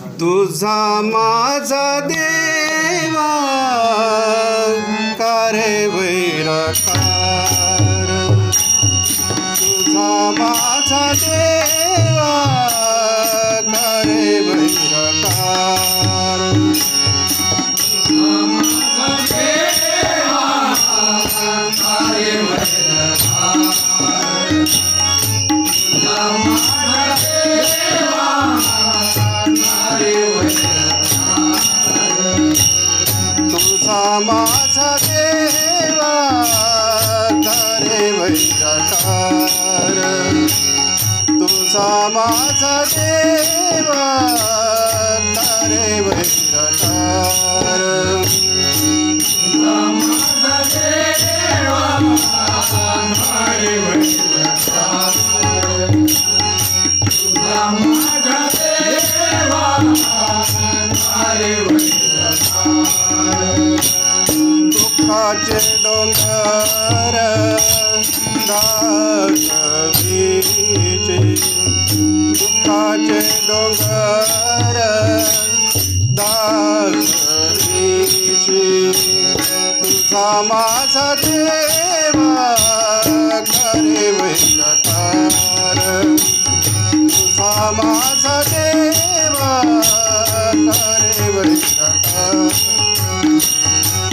तुझा माझा देवा करे वैरकार? तुझा माझा देवा माझा देवा करे वैरकार दुःखाचे डोंगर दाखवीचे दुःखाचे डोंगर दाखवीचे तुझा माझा देवा करे वैलकार. तुझा माझा देवा करे वैलकार.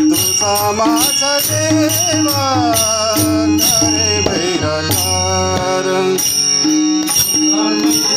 तुझा माझा देवा करे भैरकार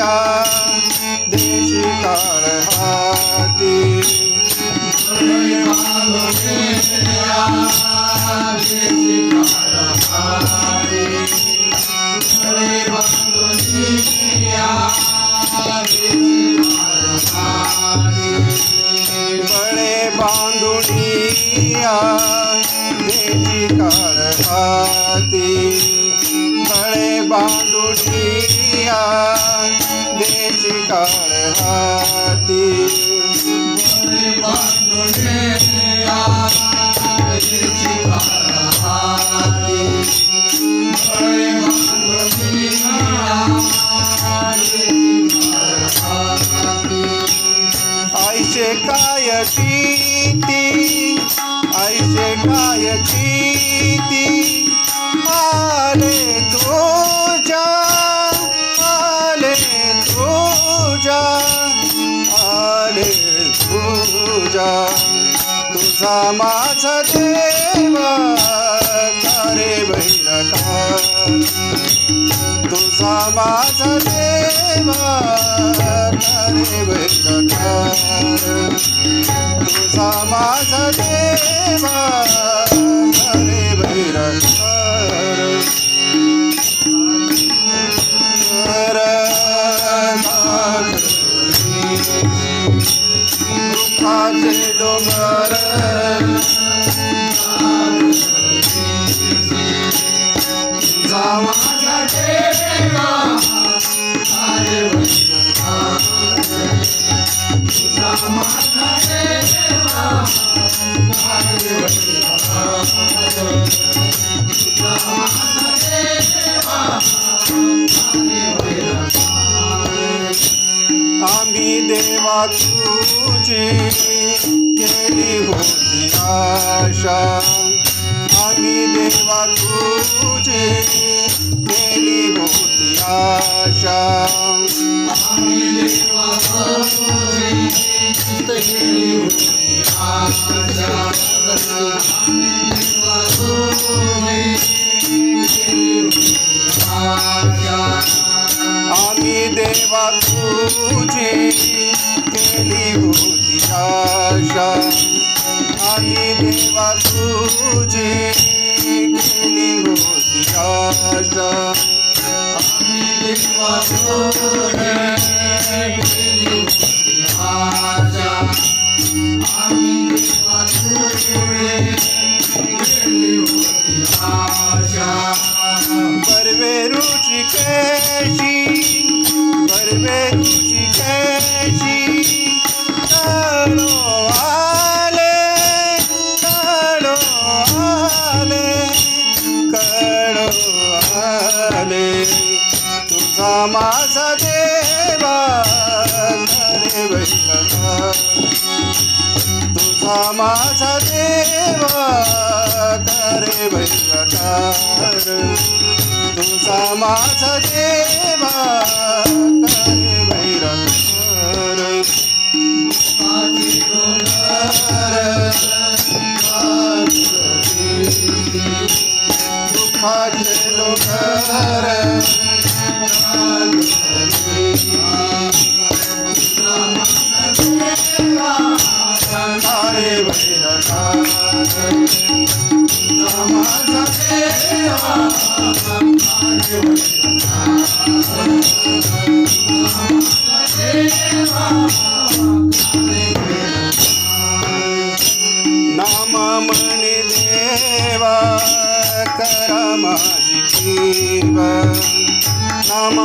बांधुनिया देशी काळ हाती बळे बांधुनिया देशी काळ हाती बळे बांधुनिया देशी काळ हाती आईचे काय ती आईचे काय किती माझा देवा तारे बैरकार तुझा माझा देवा तारे बैरकार तुझा माझा देवा तारे देवा तुझी केली होती आशा आम्ही देवा तुझी केली होती आशा आम्ही देवा तुझी केली माझा देव करे वैरकार. तुझा माझा देव करे देवा नाम म्हणे देवा करा माझी जीव नाम